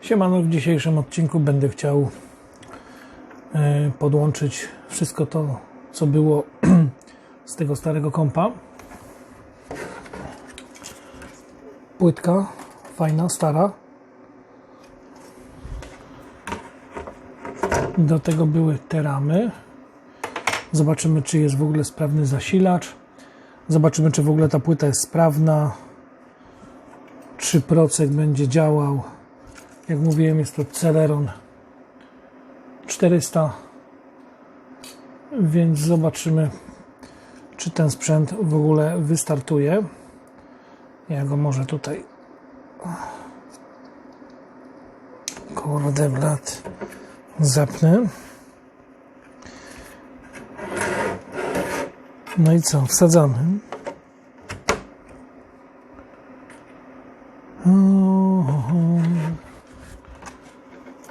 Siemano, w dzisiejszym odcinku będę chciał e, podłączyć wszystko to, co było z tego starego kompa. Płytka, fajna, stara. Do tego były te ramy. Zobaczymy, czy jest w ogóle sprawny zasilacz. Zobaczymy, czy w ogóle ta płyta jest sprawna. Czy procek będzie działał. Jak mówiłem, jest to Celeron 400. Więc zobaczymy, czy ten sprzęt w ogóle wystartuje. Ja go może tutaj. Kurde, blat. Zapnę. No i co? Wsadzamy.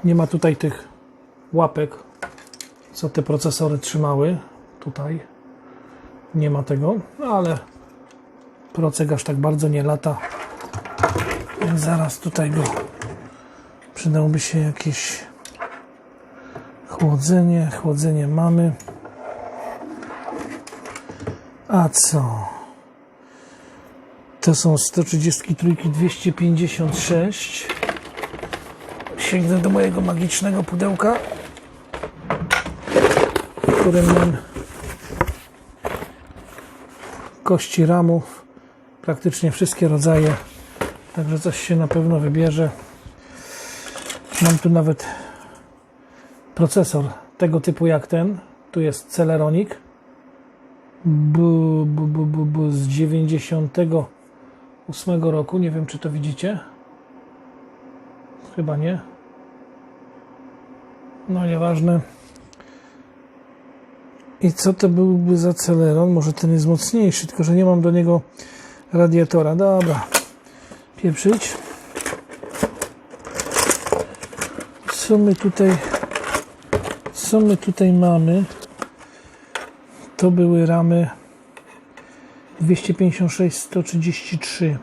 Nie ma tutaj tych łapek, co te procesory trzymały. Tutaj nie ma tego, no ale procek aż tak bardzo nie lata. Więc zaraz tutaj go przydałoby się jakieś chłodzenie. Chłodzenie mamy. A co? To są 133 256 sięgnę do mojego magicznego pudełka, w którym mam kości ramów, praktycznie wszystkie rodzaje, także coś się na pewno wybierze. Mam tu nawet procesor tego typu jak ten, tu jest bu, bu, bu, bu, z 98 roku, nie wiem czy to widzicie. Chyba nie. No nieważne. I co to byłby za Celeron? Może ten jest mocniejszy, tylko że nie mam do niego radiatora. Dobra. Pieprzyć. Co my tutaj co my tutaj mamy? To były ramy 256 133.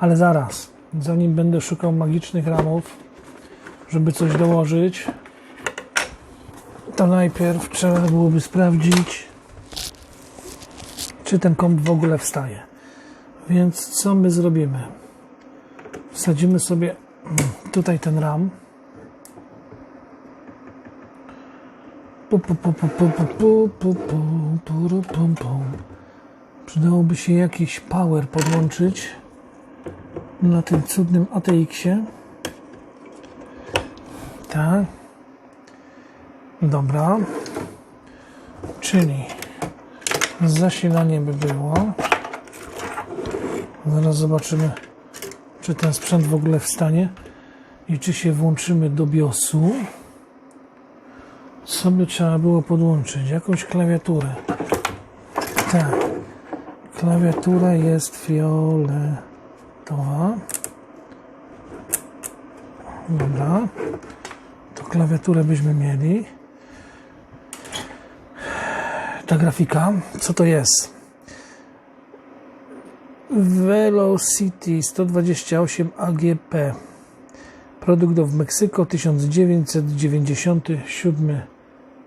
Ale zaraz, zanim będę szukał magicznych ramów, żeby coś dołożyć, to najpierw trzeba byłoby sprawdzić, czy ten kąt w ogóle wstaje. Więc co my zrobimy? Wsadzimy sobie tutaj ten ram. Przydałoby się jakiś power podłączyć na tym cudnym ATX-ie. Tak. Dobra. Czyli zasilanie by było. Zaraz zobaczymy, czy ten sprzęt w ogóle wstanie i czy się włączymy do BIOSu. Co by trzeba było podłączyć? Jakąś klawiaturę. Tak. Klawiatura jest fioletowa. Dobra. To klawiaturę byśmy mieli. Ta grafika, co to jest? Velocity 128 AGP. Produkt w Meksyko 1997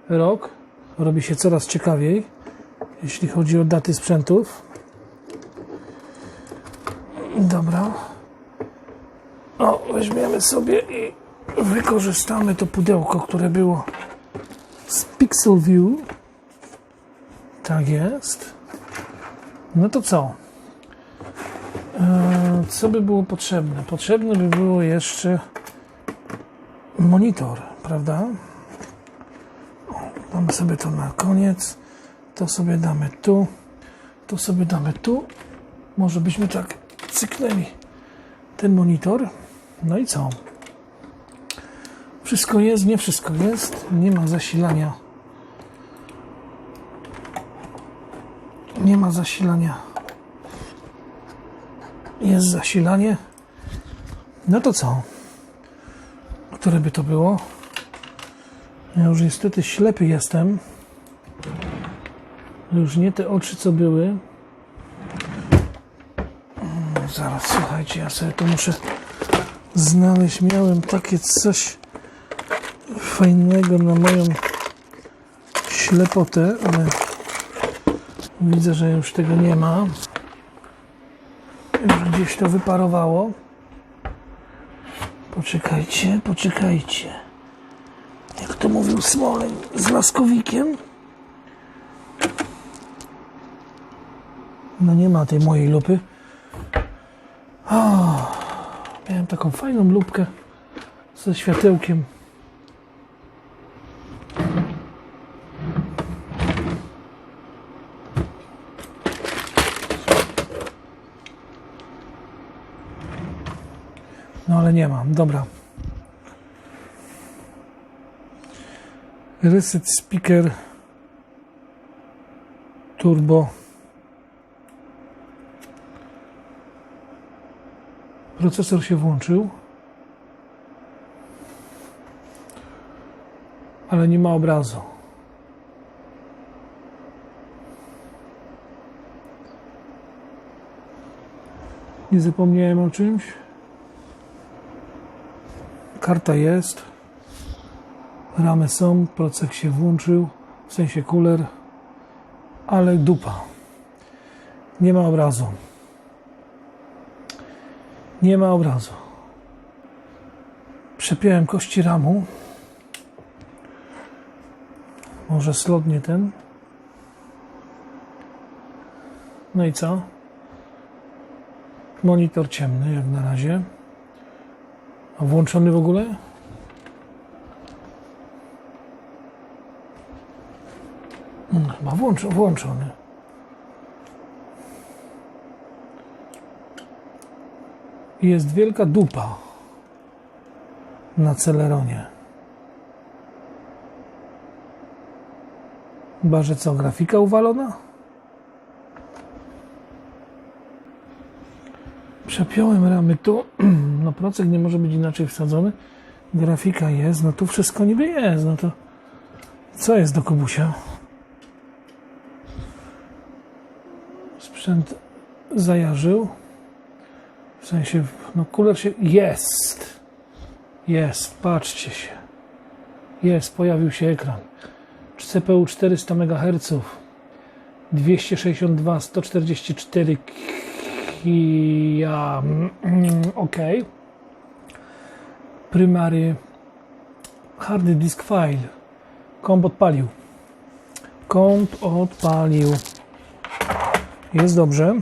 rok. Robi się coraz ciekawiej, jeśli chodzi o daty sprzętów. Dobra. O, weźmiemy sobie i wykorzystamy to pudełko, które było z Pixel View. Tak jest. No to co? Eee, co by było potrzebne? Potrzebne by było jeszcze monitor, prawda? Damy sobie to na koniec. To sobie damy tu. To sobie damy tu. Może byśmy tak cyknęli ten monitor. No i co? Wszystko jest, nie wszystko jest. Nie ma zasilania. Nie ma zasilania. Jest zasilanie. No to co? Które by to było? Ja już niestety ślepy jestem. Już nie te oczy, co były. Mm, Zaraz, słuchajcie, ja sobie to muszę znaleźć. Miałem takie coś fajnego na moją ślepotę, ale widzę, że już tego nie ma. Już gdzieś to wyparowało. Poczekajcie, poczekajcie. Jak to mówił Smoleń z Laskowikiem. No nie ma tej mojej lupy. O, miałem taką fajną lupkę ze światełkiem. Nie mam. Dobra. Reset speaker. Turbo. Procesor się włączył. Ale nie ma obrazu. Nie zapomniałem o czymś karta jest ramy są, procek się włączył w sensie cooler ale dupa nie ma obrazu nie ma obrazu. Przepiąłem kości ramu. Może slot nie ten. No i co? Monitor ciemny jak na razie. A włączony w ogóle? Hmm, Chyba włącz, włączony. Jest wielka dupa na Celeronie. Chyba, że co, grafika uwalona? Przepiąłem ramy tu. No procek nie może być inaczej wsadzony. Grafika jest, no tu wszystko niby jest. No to co jest do Kubusia? Sprzęt zajarzył. W sensie, no kuler się. Jest! Jest, patrzcie się. Jest, pojawił się ekran. CPU 400 MHz. 262, 144 ja, ok. Primary hardy disk file. Komp odpalił. Komp odpalił. Jest dobrze.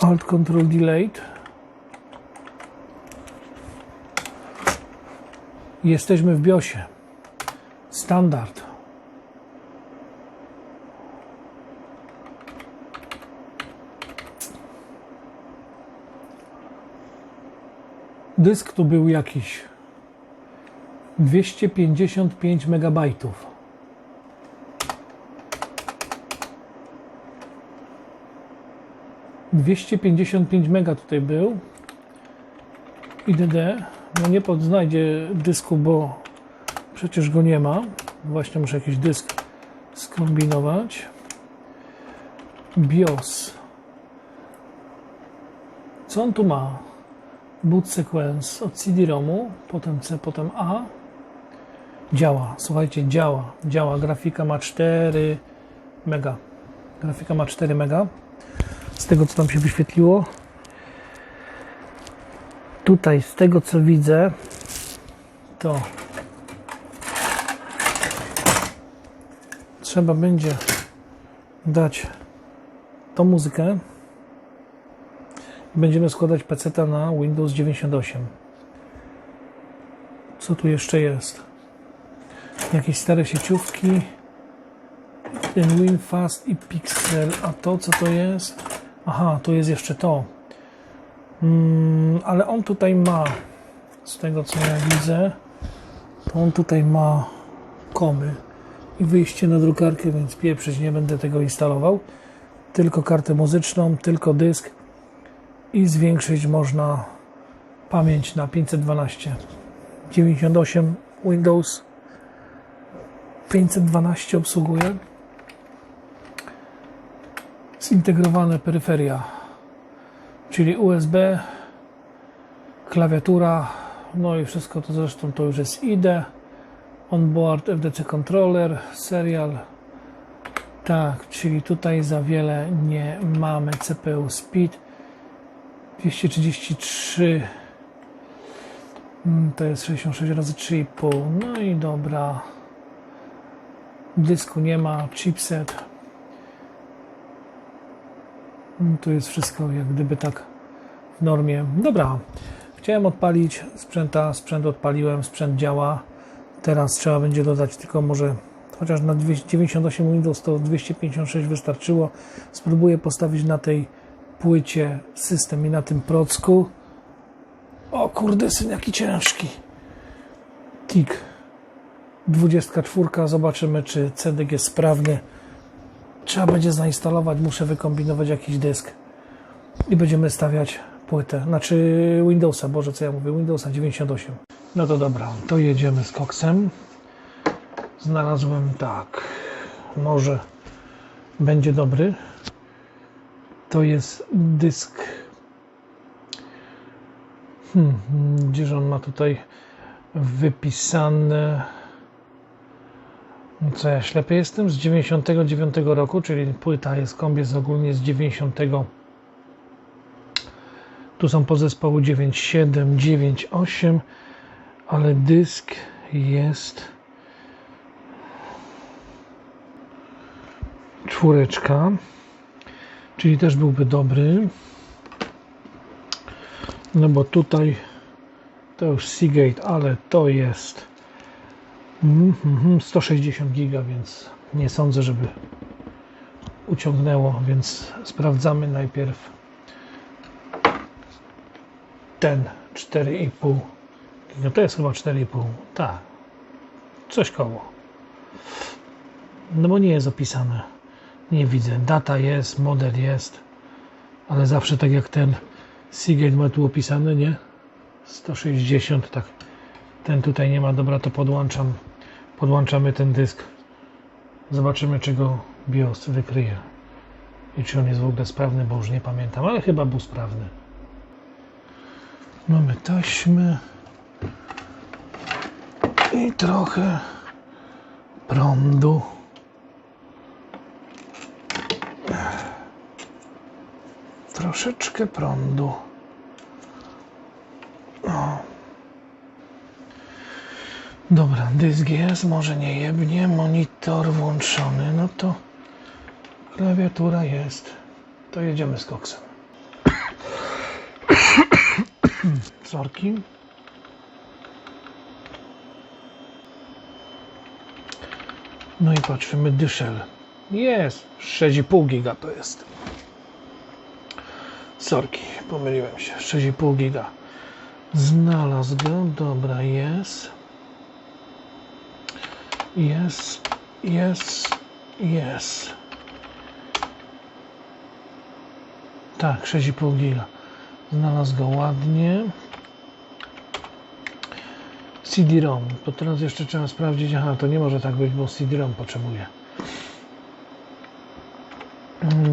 Alt Control Delayed. Jesteśmy w BIOSie. Standard. Dysk tu był jakiś 255 megabajtów. Dwieście pięćdziesiąt pięć mega tutaj był. IDD. No nie podznajdzie dysku, bo przecież go nie ma. Właśnie muszę jakiś dysk skombinować. BIOS. Co on tu ma? Boot sequence od CD-ROMu, potem C, potem A. Działa, słuchajcie, działa, działa. Grafika ma 4 mega. Grafika ma 4 mega. Z tego co tam się wyświetliło. Tutaj z tego co widzę, to trzeba będzie dać tą muzykę. Będziemy składać PC na Windows 98. Co tu jeszcze jest? Jakieś stare sieciówki. Ten WinFast i Pixel. A to co to jest? Aha, tu jest jeszcze to. Mm, ale on tutaj ma, z tego co ja widzę, to on tutaj ma komy i wyjście na drukarkę, więc pieprzyć nie będę tego instalował. Tylko kartę muzyczną, tylko dysk i zwiększyć można pamięć na 512. 98 Windows 512 obsługuje. Zintegrowane peryferia, czyli USB, klawiatura, no i wszystko to zresztą to już jest IDE, onboard FDC controller, serial, tak, czyli tutaj za wiele nie mamy CPU speed 233 mm, to jest 66 razy 3,5 no i dobra dysku nie ma, chipset Mm, tu jest wszystko jak gdyby tak w normie. Dobra, chciałem odpalić sprzęta, sprzęt odpaliłem, sprzęt działa. Teraz trzeba będzie dodać tylko może chociaż na 298 Windows to 256 wystarczyło. Spróbuję postawić na tej płycie system i na tym procku. O kurde, syn jaki ciężki. TIG 24. Zobaczymy, czy cedek jest sprawny. Trzeba będzie zainstalować, muszę wykombinować jakiś dysk i będziemy stawiać płytę, znaczy Windowsa, Boże co ja mówię, Windowsa 98. No to dobra, to jedziemy z koksem. Znalazłem tak, może będzie dobry. To jest dysk. Hmm, gdzież on ma tutaj wypisane. Co ja ślepy jestem? Z 99 roku, czyli płyta jest komb jest ogólnie z 90. Tu są podzespoły 9.7, 9.8, ale dysk jest czwóreczka, czyli też byłby dobry. No bo tutaj to już Seagate, ale to jest Mhm, 160 giga, więc nie sądzę, żeby uciągnęło, więc sprawdzamy najpierw ten 4,5 giga. To jest chyba 4,5. Tak. Coś koło. No bo nie jest opisane. Nie widzę. Data jest, model jest, ale zawsze tak jak ten Seagate ma tu opisane, nie? 160, tak. Ten tutaj nie ma. Dobra, to podłączam podłączamy ten dysk zobaczymy czy go BIOS wykryje i czy on jest w ogóle sprawny, bo już nie pamiętam, ale chyba był sprawny mamy taśmy i trochę prądu troszeczkę prądu Dobra, dysk jest, może nie jebnie, monitor włączony, no to klawiatura jest. To jedziemy z koksem. Sorki. No i patrzymy, dyszel. Jest, 6,5 giga to jest. Sorki, pomyliłem się, 6,5 giga. Znalazł go, dobra, jest. Jest, jest, jest. Tak, 6,5 giga. Znalazł go ładnie. CD-ROM. To teraz jeszcze trzeba sprawdzić. Aha, to nie może tak być, bo CD-ROM potrzebuje.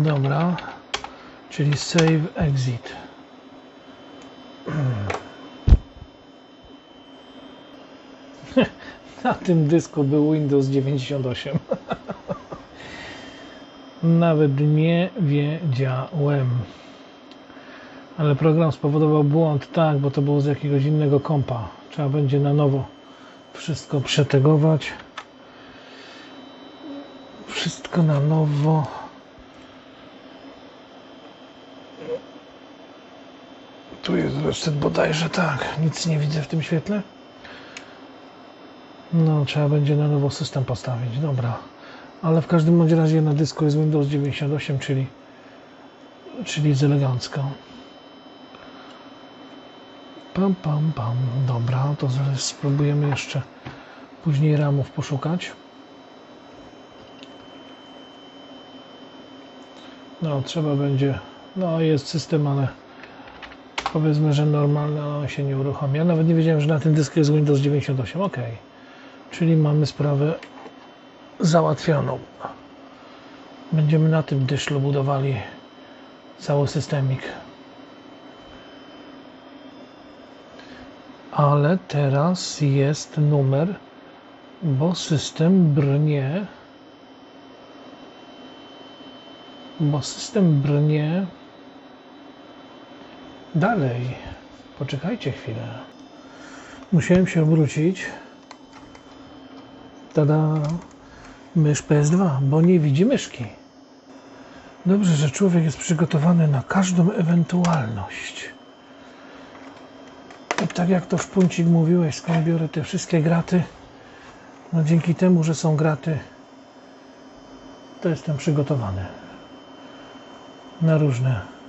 Dobra. Czyli save exit. Na tym dysku był Windows 98. Nawet nie wiedziałem. Ale program spowodował błąd, tak, bo to było z jakiegoś innego kompa. Trzeba będzie na nowo wszystko przetegować. Wszystko na nowo. Reset bodajże tak. Nic nie widzę w tym świetle. No, trzeba będzie na nowo system postawić, dobra. Ale w każdym bądź razie na dysku jest Windows 98, czyli, czyli jest elegancko. Pam, pam, pam. Dobra, to spróbujemy jeszcze później ramów poszukać. No, trzeba będzie. No, jest system, ale powiedzmy, że normalny on się nie uruchomi. Ja nawet nie wiedziałem, że na tym dysku jest Windows 98. OK. Czyli mamy sprawę załatwioną. Będziemy na tym dyszlu budowali cały systemik. ale teraz jest numer, bo system brnie. Bo system brnie dalej. Poczekajcie chwilę. Musiałem się obrócić. Tada! Mysz PS2, bo nie widzi myszki. Dobrze, że człowiek jest przygotowany na każdą ewentualność. I tak jak to Szpuncik mówiłeś, skąd biorę te wszystkie graty, no dzięki temu, że są graty, to jestem przygotowany na różne.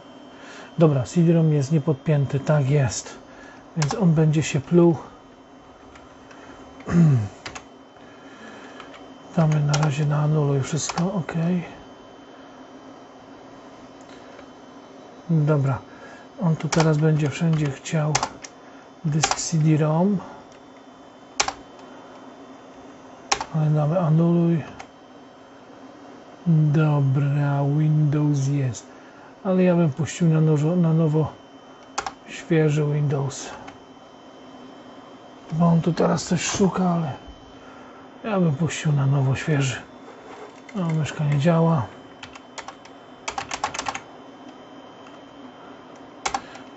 Dobra, CD-ROM jest niepodpięty, tak jest, więc on będzie się pluł. Damy na razie na anuluj wszystko, ok. Dobra, on tu teraz będzie wszędzie chciał dysk CD-ROM. Ale damy anuluj. Dobra, Windows jest. Ale ja bym puścił na nowo, na nowo świeży Windows. Bo on tu teraz coś szuka, ale ja bym puścił na nowo świeży. No, myszka nie działa.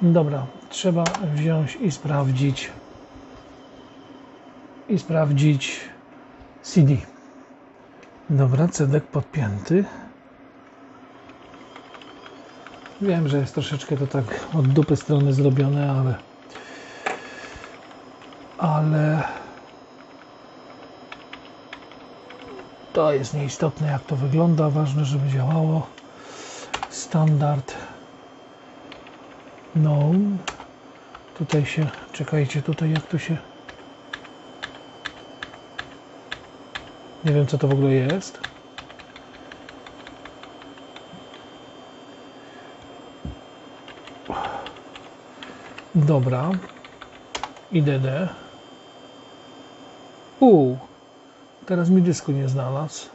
Dobra, trzeba wziąć i sprawdzić i sprawdzić CD. Dobra, cedek podpięty. Wiem, że jest troszeczkę to tak od dupy strony zrobione, ale ale to jest nieistotne jak to wygląda, ważne żeby działało. Standard no. Tutaj się, czekajcie, tutaj jak to się... Nie wiem, co to w ogóle jest. Dobra. IDD. U. Teraz mi dysku nie znalazł.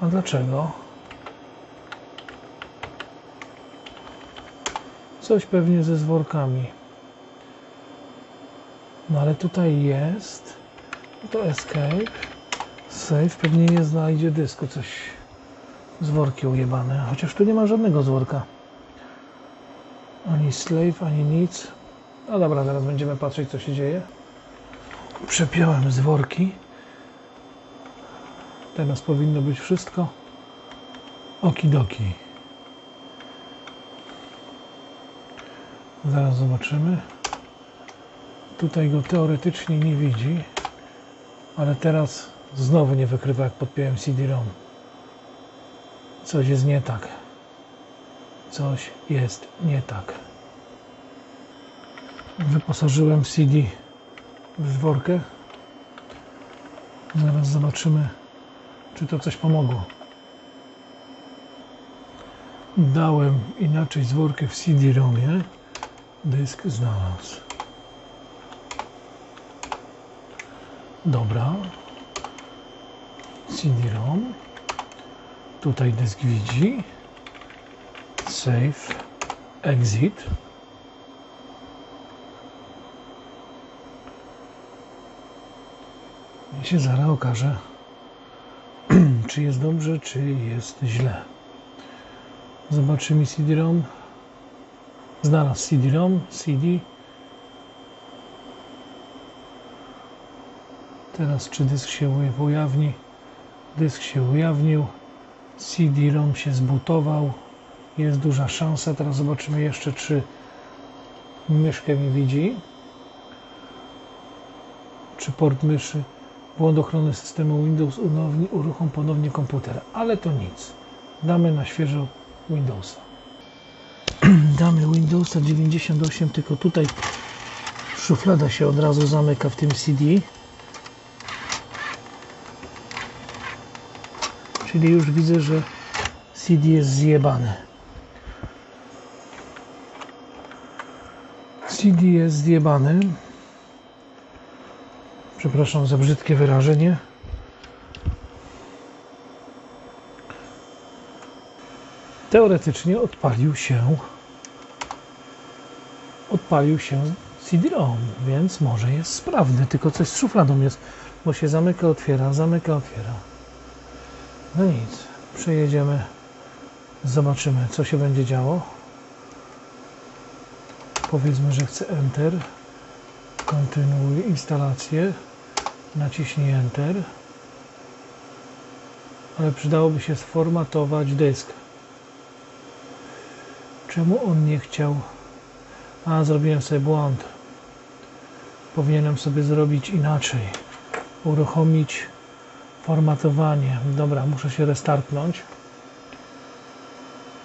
A dlaczego? Coś pewnie ze zworkami. No ale tutaj jest. To escape. Save. Pewnie nie znajdzie dysku. Coś z worki ujebane. Chociaż tu nie ma żadnego zworka. Ani slave, ani nic. No dobra, zaraz będziemy patrzeć co się dzieje. Przepiąłem z worki. Teraz powinno być wszystko. Okidoki. Zaraz zobaczymy. Tutaj go teoretycznie nie widzi, ale teraz znowu nie wykrywa jak podpiąłem CD-ROM. Coś jest nie tak. Coś jest nie tak. Wyposażyłem CD w zworkę. Zaraz zobaczymy, czy to coś pomogło. Dałem inaczej zworkę w CD-ROMie. Dysk znalazł. Dobra. CD-ROM. Tutaj dysk widzi. Save. Exit. Się zaraz okaże, czy jest dobrze, czy jest źle. Zobaczymy CD-ROM. Znalazł CD-ROM, CD. Teraz czy dysk się ujawni? Dysk się ujawnił. CD-ROM się zbutował. Jest duża szansa. Teraz zobaczymy jeszcze, czy myszkę mi widzi. Czy port myszy. Błąd ochrony systemu Windows unowni, uruchom ponownie komputer. Ale to nic. Damy na świeżo Windowsa damy Windowsa 98, tylko tutaj szuflada się od razu zamyka w tym CD. Czyli już widzę, że CD jest zjebane. CD jest zjebany. Przepraszam za brzydkie wyrażenie. Teoretycznie odpalił się odpalił się CD-ROM, więc może jest sprawny, tylko coś z szufladą jest, bo się zamyka, otwiera, zamyka, otwiera. No nic, przejedziemy, zobaczymy co się będzie działo. Powiedzmy, że chcę Enter, kontynuuj instalację, naciśnij Enter, ale przydałoby się sformatować dysk. Czemu on nie chciał? A, zrobiłem sobie błąd. Powinienem sobie zrobić inaczej. Uruchomić formatowanie. Dobra, muszę się restartnąć.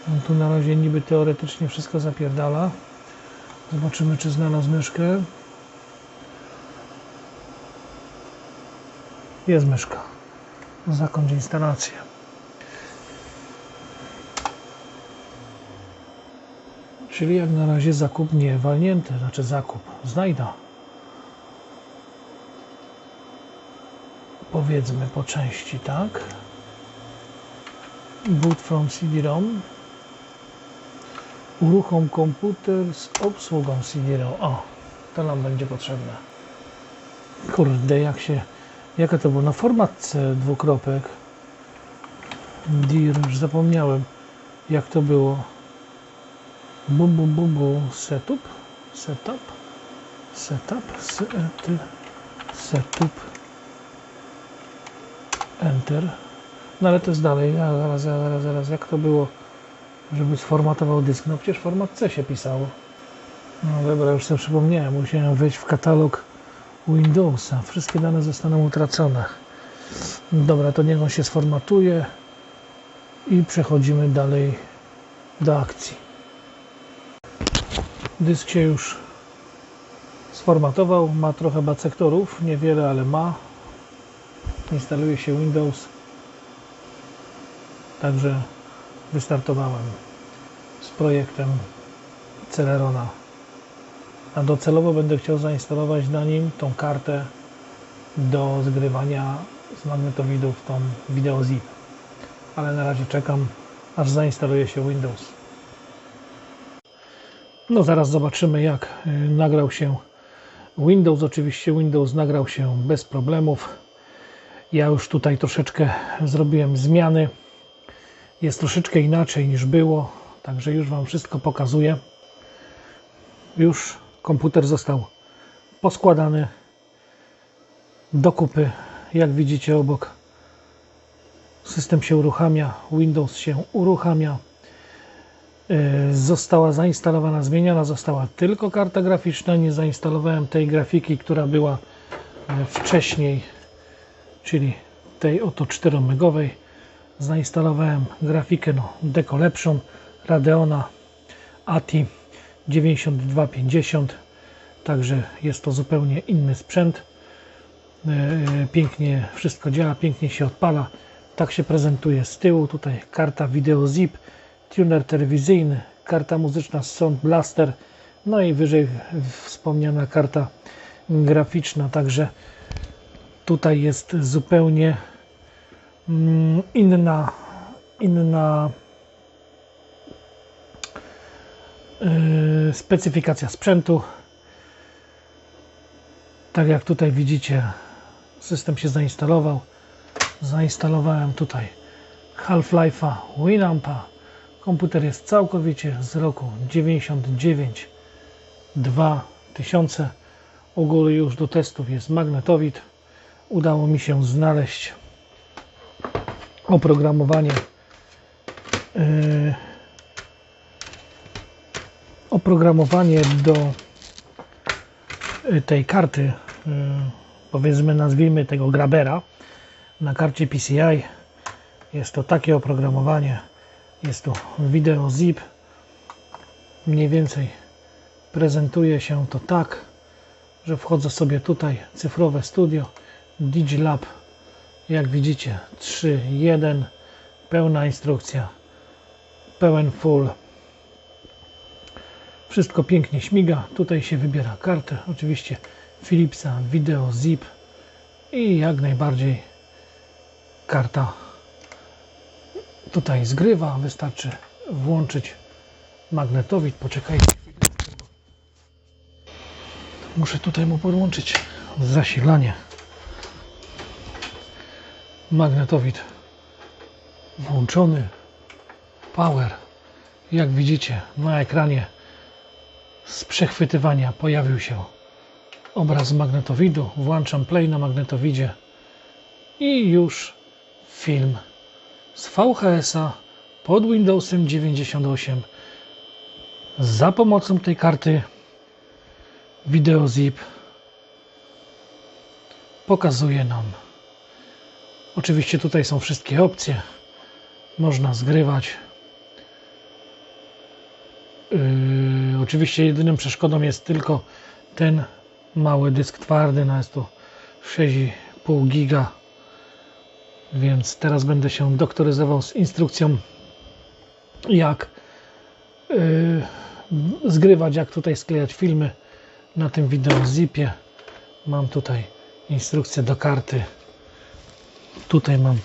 On tu na razie niby teoretycznie wszystko zapierdala. Zobaczymy, czy znalazł myszkę. Jest myszka. Zakończ instalację. Czyli jak na razie zakup nie walnięty, znaczy zakup, znajda. Powiedzmy po części, tak? Boot from CD-ROM. Uruchom komputer z obsługą CD-ROM. O, to nam będzie potrzebne. Kurde, jak się... Jaka to było? Na formatce dwukropek. Dir, już zapomniałem. Jak to było? Bu, bu, bu, bu. Setup? Setup? Setup? Set, setup. Enter. No ale to jest dalej. A, zaraz, zaraz, zaraz. Jak to było? Żeby sformatował dysk. No przecież format C się pisało. No dobra, już sobie przypomniałem. Musiałem wejść w katalog Windowsa. Wszystkie dane zostaną utracone. Dobra, to niech on się sformatuje i przechodzimy dalej do akcji. Dysk się już sformatował, ma trochę bacektorów, niewiele, ale ma. Instaluje się Windows. Także wystartowałem z projektem Celerona. A docelowo będę chciał zainstalować na nim tą kartę do zgrywania z magnetowidów, tą WideoZip. Ale na razie czekam, aż zainstaluje się Windows. No zaraz zobaczymy jak y, nagrał się Windows. Oczywiście Windows nagrał się bez problemów. Ja już tutaj troszeczkę zrobiłem zmiany. Jest troszeczkę inaczej niż było, także już Wam wszystko pokazuję. Już komputer został poskładany do kupy. Jak widzicie obok system się uruchamia, Windows się uruchamia. Yy, Została zainstalowana, zmieniona została tylko karta graficzna. Nie zainstalowałem tej grafiki, która była e, wcześniej, czyli tej oto 4-megowej. Zainstalowałem grafikę no, deko lepszą Radeona ATI 9250. Także jest to zupełnie inny sprzęt. Yy, Pięknie wszystko działa, pięknie się odpala. Tak się prezentuje z tyłu. Tutaj karta wideo zip, tuner telewizyjny, karta muzyczna Sound Blaster, no i wyżej wspomniana karta graficzna. Także tutaj jest zupełnie mm, inna, inna yy, specyfikacja sprzętu. Tak jak tutaj widzicie, system się zainstalował. Zainstalowałem tutaj Half-Life'a, Winampa. Komputer jest całkowicie z roku 99 2000. U góry już do testów jest magnetowid. Udało mi się znaleźć oprogramowanie yy, oprogramowanie do y, tej karty y, powiedzmy nazwijmy tego grabera na karcie PCI jest to takie oprogramowanie. Jest tu wideo zip. Mniej więcej prezentuje się to tak że wchodzę sobie tutaj cyfrowe studio Digilab. Jak widzicie 3.1 pełna instrukcja pełen full wszystko pięknie śmiga. Tutaj się wybiera kartę, oczywiście Philipsa Video Zip i jak najbardziej karta tutaj zgrywa. Wystarczy włączyć magnetowid. Poczekajcie. Muszę tutaj mu podłączyć zasilanie. Magnetowid włączony. Power. Jak widzicie na ekranie z przechwytywania pojawił się obraz magnetowidu. Włączam play na magnetowidzie i już film z VHS-a pod Windowsem 98 za pomocą tej karty WideoZip pokazuje nam. Oczywiście tutaj są wszystkie opcje. Można zgrywać. Yy, oczywiście jedyną przeszkodą jest tylko ten mały dysk twardy. No jest to 6,5 giga. Więc teraz będę się doktoryzował z instrukcją jak yy, zgrywać, jak tutaj sklejać filmy na tym wideo zipie. Mam tutaj instrukcję do karty. Tutaj mam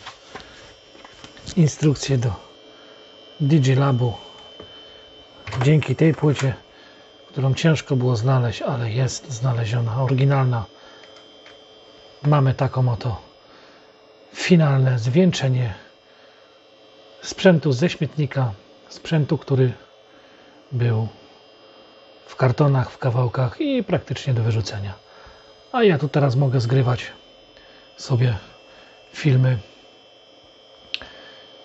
instrukcję do Digilabu. Dzięki tej płycie, którą ciężko było znaleźć, ale jest znaleziona, oryginalna. Mamy taką oto finalne zwieńczenie sprzętu ze śmietnika, sprzętu, który był w kartonach, w kawałkach i praktycznie do wyrzucenia. A ja tu teraz mogę zgrywać sobie filmy.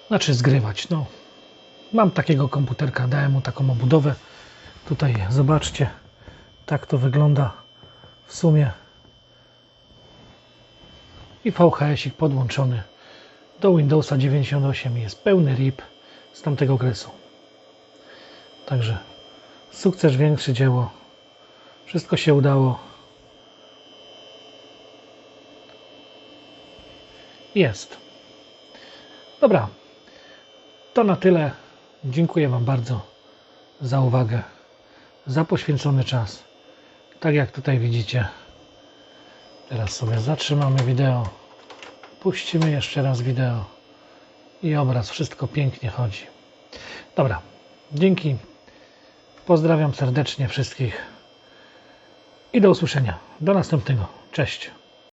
Znaczy zgrywać, no. Mam takiego komputerka, dałem mu taką obudowę. Tutaj zobaczcie, tak to wygląda w sumie. I VHS-ik podłączony do Windowsa 98 jest pełny RIP z tamtego okresu. Także sukces większy dzieło. Wszystko się udało. Jest. Dobra. To na tyle. Dziękuję Wam bardzo za uwagę, za poświęcony czas. Tak jak tutaj widzicie. Teraz sobie zatrzymamy wideo. Puścimy jeszcze raz wideo. I obraz. Wszystko pięknie chodzi. Dobra. Dzięki. Pozdrawiam serdecznie wszystkich. I do usłyszenia. Do następnego. Cześć.